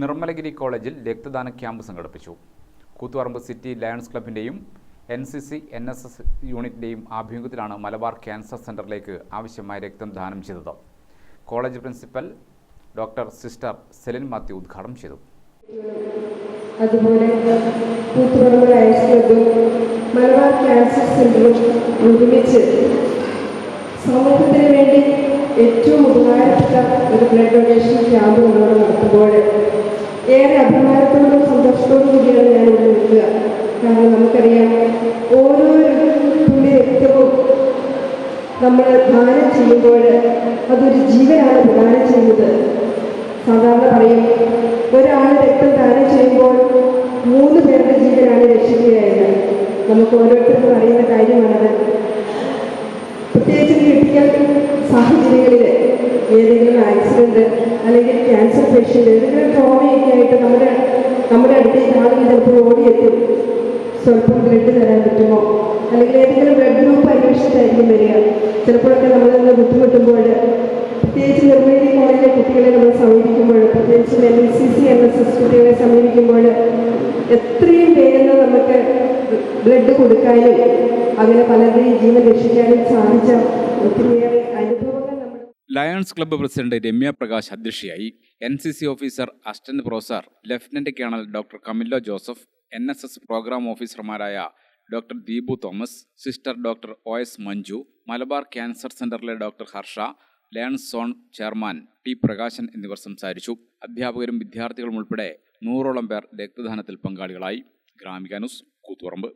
നിർമ്മലഗിരി കോളേജിൽ രക്തദാന ക്യാമ്പ് സംഘടിപ്പിച്ചു. Koothuparamba city lions ക്ലബിന്റെയും N C C N S S യൂണിറ്റിന്റെയും ആഭിമുഖ്യത്തിലാണ് മലബാർ ക്യാൻസർ സെന്ററിലേക്ക് ആവശ്യമായ രക്തം ദാനം ചെയ്തത്. College principal doctor sister Celine Mathew ഉദ്ഘാടനം ചെയ്തു. അതുപോലെ മലബാർ ക്യാൻസർ സെന്ററും ഒരുമിച്ച് സമൂഹത്തിന് വേണ്ടി ഏറ്റവും ഉപകാരപ്പെട്ട ഒരു ബ്ലഡ് ഡൊണേഷൻ ക്യാമ്പ് നമ്മളോട് നടത്തുമ്പോൾ ഏറെ അഭിമാനത്തോടും സന്തോഷത്തോടും കൂടിയാണ് ഞാൻ ഇവിടെ നിൽക്കുക. കാരണം നമുക്കറിയാം ഓരോ തുള്ളി രക്തവും നമ്മൾ ദാനം ചെയ്യുമ്പോൾ അതൊരു ജീവനാണ് ദാനം ചെയ്യുന്നത്. സാധാരണ പറയും ഒരാൾ രക്തം ദാനം ചെയ്യുമ്പോൾ മൂന്ന് പേരുടെ ജീവനാണ് രക്ഷിക്കുകയായത് നമുക്ക് ഓരോരുത്തർക്കും അറിയുന്ന കാര്യമാണത്. പ്രത്യേകിച്ച് കിട്ടിയ സാഹചര്യങ്ങളിൽ ഏതെങ്കിലും ആക്സിഡന്റ് അല്ലെങ്കിൽ ക്യാൻസർ പേഷ്യന്റ് ഏതെങ്കിലും ട്രോമയൊക്കെ ആയിട്ട് നമ്മുടെ നമ്മുടെ അടുത്തേക്ക് ആളുകൾ ചിലപ്പോൾ ഓടിയെത്തും. സ്വല്പം ബ്ലഡ് തരാൻ പറ്റുമോ? അല്ലെങ്കിൽ ഏതെങ്കിലും ബ്ലഡ് ഗ്രൂപ്പ് അന്വേഷിച്ചിട്ടായിരിക്കും വരിക. ചിലപ്പോഴൊക്കെ നമ്മൾ നിന്ന് ബുദ്ധിമുട്ടുമ്പോൾ പ്രത്യേകിച്ച് നിർമ്മിതി കോളേജിലെ കുട്ടികളെ നമ്മൾ സമീപിക്കുമ്പോൾ പ്രത്യേകിച്ച് N C C N S S കുട്ടികളെ സമീപിക്കുമ്പോൾ എത്രയും വേഗം നമുക്ക് ബ്ലഡ് കൊടുക്കാനും അങ്ങനെ പലരുടെയും ജീവൻ രക്ഷിക്കാനും സാധിച്ച ഒത്തിരിയേറെ lions club president Ramya Prakash അധ്യക്ഷയായി. N C C officer assistant professor lieutenant colonel doctor Camillo Joseph N S S program ഓഫീസർമാരായ doctor Deepu Thomas sister doctor O S Manju Malabar cancer സെന്ററിലെ doctor Harsha lions zone chairman T Prakashan എന്നിവർ സംസാരിച്ചു. അധ്യാപകരും വിദ്യാർത്ഥികളും ഉൾപ്പെടെ നൂറോളം പേർ രക്തദാനത്തിൽ പങ്കാളികളായി. ഗ്രാമികാനുസ് ന്യൂസ് കൂത്തുപറമ്പ്.